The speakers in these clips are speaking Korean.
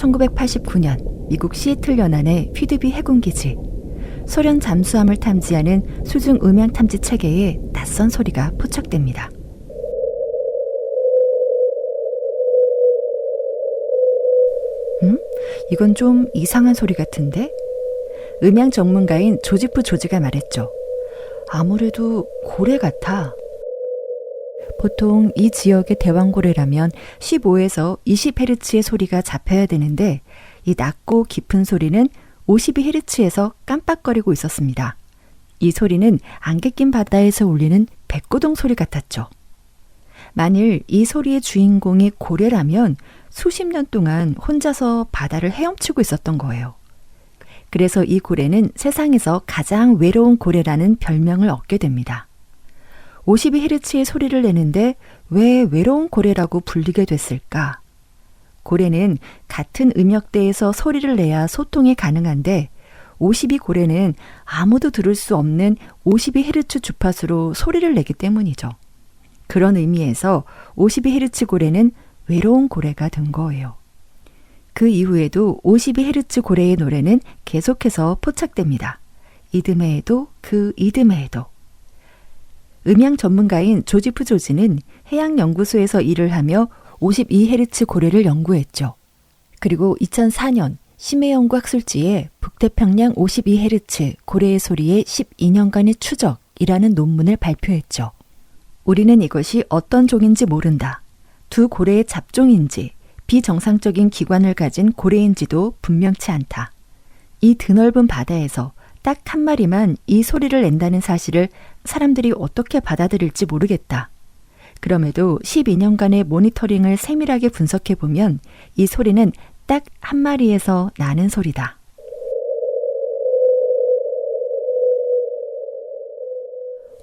1989년 미국 시애틀 연안의 휘드비 해군기지. 소련 잠수함을 탐지하는 수중 음향 탐지 체계에 낯선 소리가 포착됩니다. 음? 이건 좀 이상한 소리 같은데? 음향 전문가인 조지프 조지가 말했죠. 아무래도 고래 같아. 보통 이 지역의 대왕고래라면 15에서 20헤르츠의 소리가 잡혀야 되는데 이 낮고 깊은 소리는 52헤르츠에서 깜빡거리고 있었습니다. 이 소리는 안개 낀 바다에서 울리는 백고동 소리 같았죠. 만일 이 소리의 주인공이 고래라면 수십 년 동안 혼자서 바다를 헤엄치고 있었던 거예요. 그래서 이 고래는 세상에서 가장 외로운 고래라는 별명을 얻게 됩니다. 52헤르츠의 소리를 내는데 왜 외로운 고래라고 불리게 됐을까? 고래는 같은 음역대에서 소리를 내야 소통이 가능한데 52 고래는 아무도 들을 수 없는 52헤르츠 주파수로 소리를 내기 때문이죠. 그런 의미에서 52헤르츠 고래는 외로운 고래가 된 거예요. 그 이후에도 52헤르츠 고래의 노래는 계속해서 포착됩니다. 이듬해에도 그 이듬해에도. 음향 전문가인 조지프 조지는 해양연구소에서 일을 하며 52헤르츠 고래를 연구했죠. 그리고 2004년 심해 연구 학술지에 북태평양 52헤르츠 고래의 소리의 12년간의 추적이라는 논문을 발표했죠. 우리는 이것이 어떤 종인지 모른다. 두 고래의 잡종인지 비정상적인 기관을 가진 고래인지도 분명치 않다. 이 드넓은 바다에서 딱 한 마리만 이 소리를 낸다는 사실을 사람들이 어떻게 받아들일지 모르겠다. 그럼에도 12년간의 모니터링을 세밀하게 분석해 보면 이 소리는 딱 한 마리에서 나는 소리다.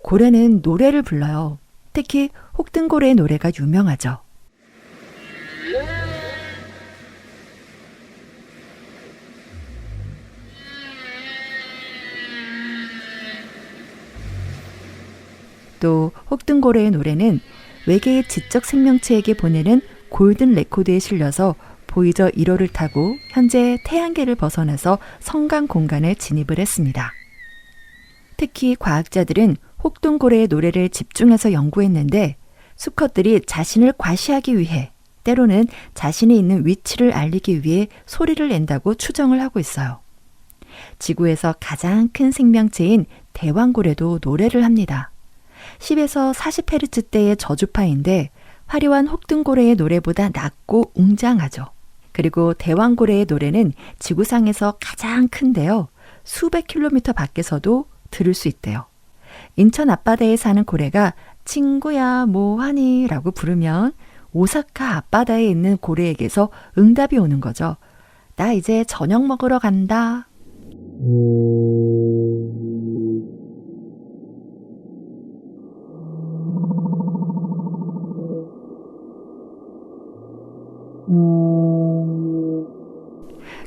고래는 노래를 불러요. 특히 혹등고래의 노래가 유명하죠. 또 혹등고래의 노래는 외계의 지적 생명체에게 보내는 골든 레코드에 실려서 보이저 1호를 타고 현재 태양계를 벗어나서 성강 공간에 진입을 했습니다. 특히 과학자들은 혹등고래의 노래를 집중해서 연구했는데 수컷들이 자신을 과시하기 위해 때로는 자신이 있는 위치를 알리기 위해 소리를 낸다고 추정을 하고 있어요. 지구에서 가장 큰 생명체인 대왕고래도 노래를 합니다. 10에서 40헤르츠대의 저주파인데 화려한 혹등고래의 노래보다 낮고 웅장하죠. 그리고 대왕고래의 노래는 지구상에서 가장 큰데요. 수백 킬로미터 밖에서도 들을 수 있대요. 인천 앞바다에 사는 고래가 친구야 뭐하니 라고 부르면 오사카 앞바다에 있는 고래에게서 응답이 오는 거죠. 나 이제 저녁 먹으러 간다.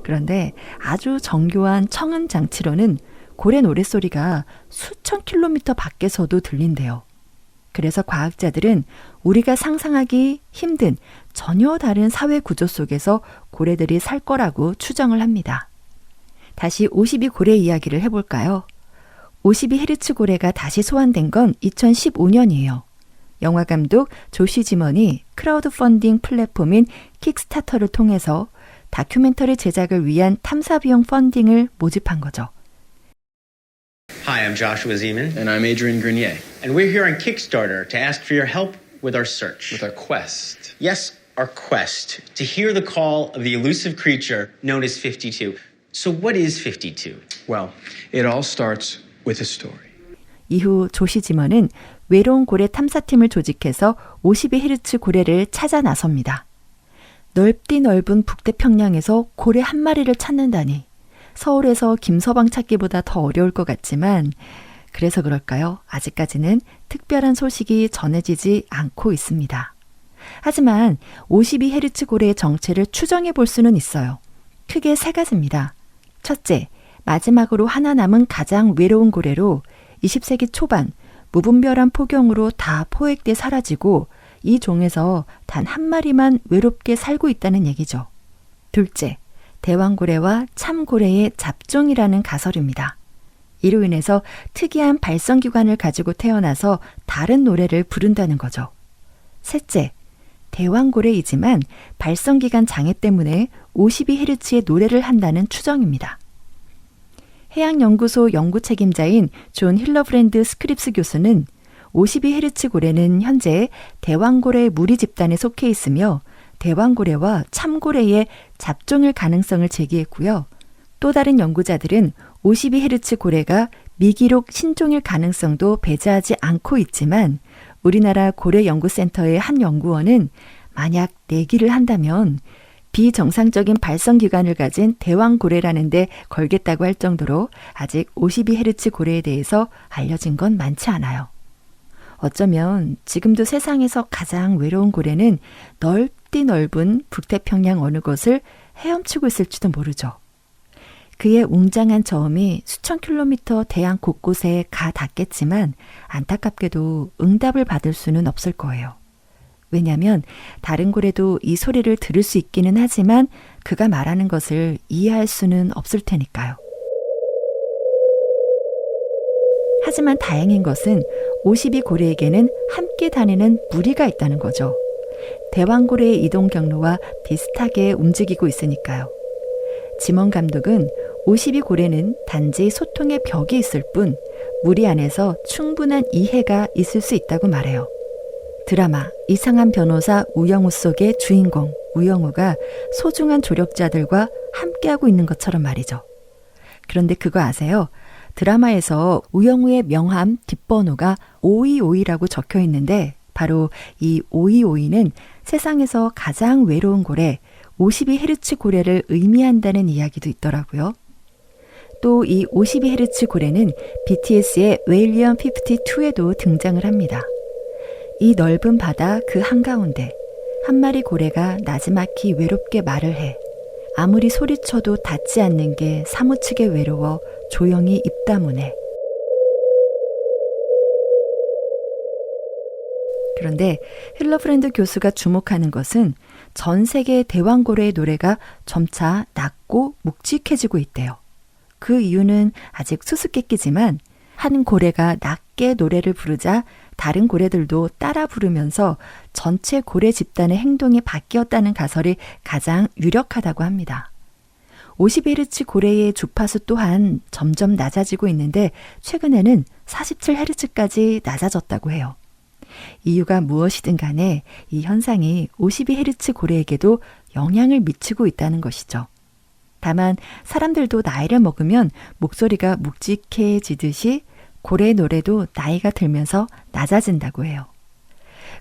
그런데 아주 정교한 청음 장치로는 고래 노랫소리가 수천 킬로미터 밖에서도 들린대요. 그래서 과학자들은 우리가 상상하기 힘든 전혀 다른 사회 구조 속에서 고래들이 살 거라고 추정을 합니다. 다시 52 고래 이야기를 해볼까요? 52 헤르츠 고래가 다시 소환된 건 2015년이에요. 영화 감독 조시 지먼이 크라우드 펀딩 플랫폼인 킥스타터를 통해서 다큐멘터리 제작을 위한 탐사 비용 펀딩을 모집한 거죠. Hi, I'm Joshua Zeman, And I'm Adrian Grenier and we're here on Kickstarter to ask for your help with our search. with our quest. yes, our quest to hear the call of the elusive creature known as 52. So, what is 52? Well, it all starts with a story. 이후 조시 지먼은 외로운 고래 탐사팀을 조직해서 52헤르츠 고래를 찾아 나섭니다. 넓디 넓은 북태평양에서 고래 한 마리를 찾는다니 서울에서 김서방 찾기보다 더 어려울 것 같지만 그래서 그럴까요? 아직까지는 특별한 소식이 전해지지 않고 있습니다. 하지만 52헤르츠 고래의 정체를 추정해 볼 수는 있어요. 크게 세 가지입니다. 첫째, 마지막으로 하나 남은 가장 외로운 고래로 20세기 초반 무분별한 포경으로 다 포획돼 사라지고 이 종에서 단 한 마리만 외롭게 살고 있다는 얘기죠. 둘째, 대왕고래와 참고래의 잡종이라는 가설입니다. 이로 인해서 특이한 발성기관을 가지고 태어나서 다른 노래를 부른다는 거죠. 셋째, 대왕고래이지만 발성기관 장애 때문에 52Hz의 노래를 한다는 추정입니다. 해양연구소 연구 책임자인 존 힐러브랜드 스크립스 교수는 52Hz 고래는 현재 대왕고래 무리 집단에 속해 있으며 대왕고래와 참고래의 잡종일 가능성을 제기했고요. 또 다른 연구자들은 52Hz 고래가 미기록 신종일 가능성도 배제하지 않고 있지만 우리나라 고래연구센터의 한 연구원은 만약 내기를 한다면 비정상적인 발성 기관을 가진 대왕 고래라는 데 걸겠다고 할 정도로 아직 52Hz 고래에 대해서 알려진 건 많지 않아요. 어쩌면 지금도 세상에서 가장 외로운 고래는 넓디 넓은 북태평양 어느 곳을 헤엄치고 있을지도 모르죠. 그의 웅장한 저음이 수천 킬로미터 대양 곳곳에 가 닿겠지만 안타깝게도 응답을 받을 수는 없을 거예요. 왜냐하면 다른 고래도 이 소리를 들을 수 있기는 하지만 그가 말하는 것을 이해할 수는 없을 테니까요. 하지만 다행인 것은 52 고래에게는 함께 다니는 무리가 있다는 거죠. 대왕고래의 이동 경로와 비슷하게 움직이고 있으니까요. 지먼 감독은 52 고래는 단지 소통의 벽이 있을 뿐 무리 안에서 충분한 이해가 있을 수 있다고 말해요. 드라마 이상한 변호사 우영우 속의 주인공 우영우가 소중한 조력자들과 함께하고 있는 것처럼 말이죠. 그런데 그거 아세요? 드라마에서 우영우의 명함 뒷번호가 5252라고 적혀 있는데 바로 이 5252는 세상에서 가장 외로운 고래 52Hz 고래를 의미한다는 이야기도 있더라고요. 또 이 52Hz 고래는 BTS의 웨일리언 52에도 등장을 합니다. 이 넓은 바다 그 한가운데 한 마리 고래가 나지막히 외롭게 말을 해. 아무리 소리쳐도 닿지 않는 게 사무치게 외로워 조용히 입 다무네. 그런데 힐러브랜드 교수가 주목하는 것은 전 세계 대왕고래의 노래가 점차 낮고 묵직해지고 있대요. 그 이유는 아직 수수께끼지만 한 고래가 낮게 노래를 부르자 다른 고래들도 따라 부르면서 전체 고래 집단의 행동이 바뀌었다는 가설이 가장 유력하다고 합니다. 50Hz 고래의 주파수 또한 점점 낮아지고 있는데 최근에는 47Hz까지 낮아졌다고 해요. 이유가 무엇이든 간에 이 현상이 52Hz 고래에게도 영향을 미치고 있다는 것이죠. 다만 사람들도 나이를 먹으면 목소리가 묵직해지듯이 고래 노래도 나이가 들면서 낮아진다고 해요.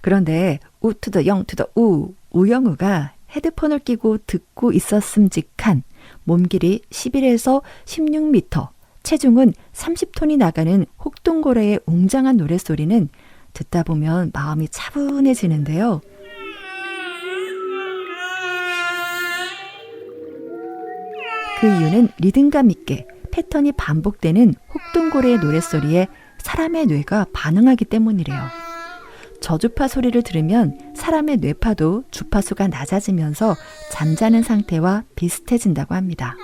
그런데 우투더 영투더 우 우영우가 헤드폰을 끼고 듣고 있었음직한 몸길이 11에서 16m, 체중은 30톤이 나가는 혹동고래의 웅장한 노랫소리는 듣다 보면 마음이 차분해지는데요. 그 이유는 리듬감 있게 패턴이 반복되는 혹동고래의 노랫소리에 사람의 뇌가 반응하기 때문이래요. 저주파 소리를 들으면 사람의 뇌파도 주파수가 낮아지면서 잠자는 상태와 비슷해진다고 합니다.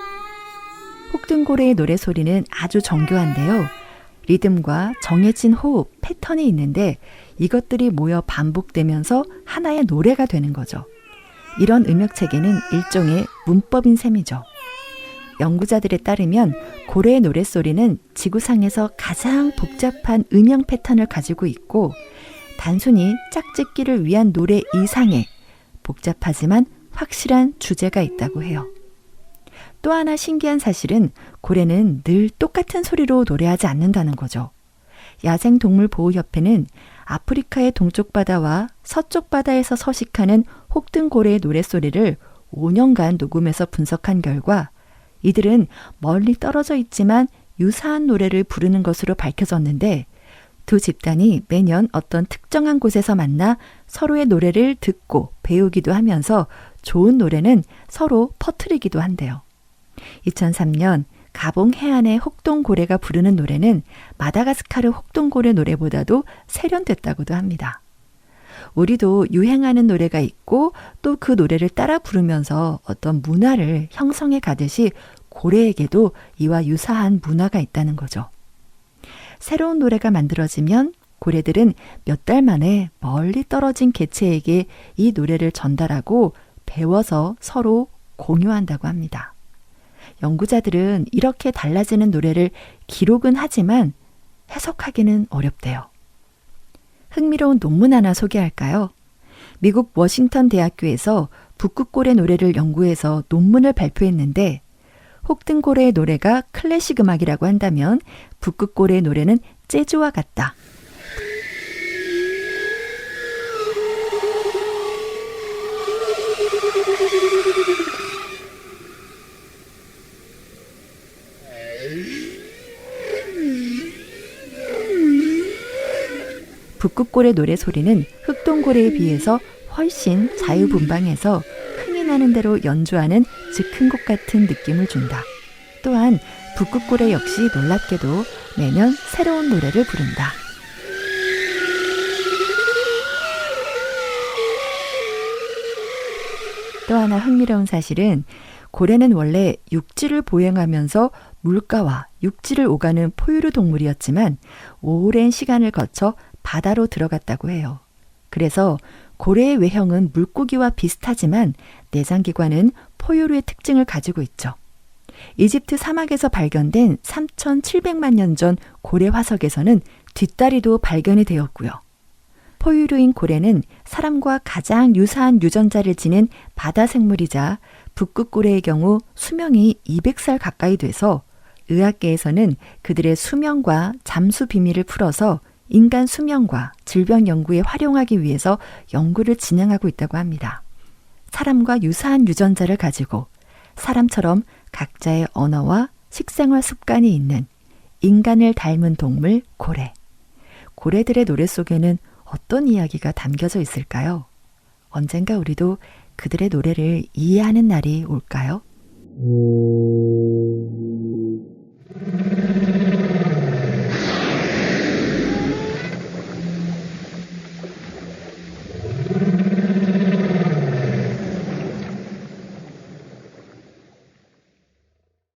혹등고래의 노래소리는 아주 정교한데요. 리듬과 정해진 호흡, 패턴이 있는데 이것들이 모여 반복되면서 하나의 노래가 되는 거죠. 이런 음역 체계는 일종의 문법인 셈이죠. 연구자들에 따르면 고래의 노랫소리는 지구상에서 가장 복잡한 음영 패턴을 가지고 있고 단순히 짝짓기를 위한 노래 이상의 복잡하지만 확실한 주제가 있다고 해요. 또 하나 신기한 사실은 고래는 늘 똑같은 소리로 노래하지 않는다는 거죠. 야생동물보호협회는 아프리카의 동쪽 바다와 서쪽 바다에서 서식하는 혹등고래의 노랫소리를 5년간 녹음해서 분석한 결과 이들은 멀리 떨어져 있지만 유사한 노래를 부르는 것으로 밝혀졌는데 두 집단이 매년 어떤 특정한 곳에서 만나 서로의 노래를 듣고 배우기도 하면서 좋은 노래는 서로 퍼뜨리기도 한대요. 2003년 가봉 해안의 혹동고래가 부르는 노래는 마다가스카르 혹동고래 노래보다도 세련됐다고도 합니다. 우리도 유행하는 노래가 있고 또 그 노래를 따라 부르면서 어떤 문화를 형성해 가듯이 고래에게도 이와 유사한 문화가 있다는 거죠. 새로운 노래가 만들어지면 고래들은 몇 달 만에 멀리 떨어진 개체에게 이 노래를 전달하고 배워서 서로 공유한다고 합니다. 연구자들은 이렇게 달라지는 노래를 기록은 하지만 해석하기는 어렵대요. 흥미로운 논문 하나 소개할까요? 미국 워싱턴 대학교에서 북극고래 노래를 연구해서 논문을 발표했는데 혹등고래의 노래가 클래식 음악이라고 한다면 북극고래의 노래는 재즈와 같다. 북극고래 노래 소리는 흑동고래에 비해서 훨씬 자유분방해서 흥이 나는 대로 연주하는 즉흥 곡 같은 느낌을 준다. 또한 북극고래 역시 놀랍게도 매년 새로운 노래를 부른다. 또 하나 흥미로운 사실은 고래는 원래 육지를 보행하면서 물가와 육지를 오가는 포유류 동물이었지만 오랜 시간을 거쳐 바다로 들어갔다고 해요. 그래서 고래의 외형은 물고기와 비슷하지만 내장기관은 포유류의 특징을 가지고 있죠. 이집트 사막에서 발견된 3,700만 년 전 고래 화석에서는 뒷다리도 발견이 되었고요. 포유류인 고래는 사람과 가장 유사한 유전자를 지닌 바다 생물이자 북극 고래의 경우 수명이 200살 가까이 돼서 의학계에서는 그들의 수명과 잠수 비밀을 풀어서 인간 수명과 질병 연구에 활용하기 위해서 연구를 진행하고 있다고 합니다. 사람과 유사한 유전자를 가지고 사람처럼 각자의 언어와 식생활 습관이 있는 인간을 닮은 동물 고래. 고래들의 노래 속에는 어떤 이야기가 담겨져 있을까요? 언젠가 우리도 그들의 노래를 이해하는 날이 올까요?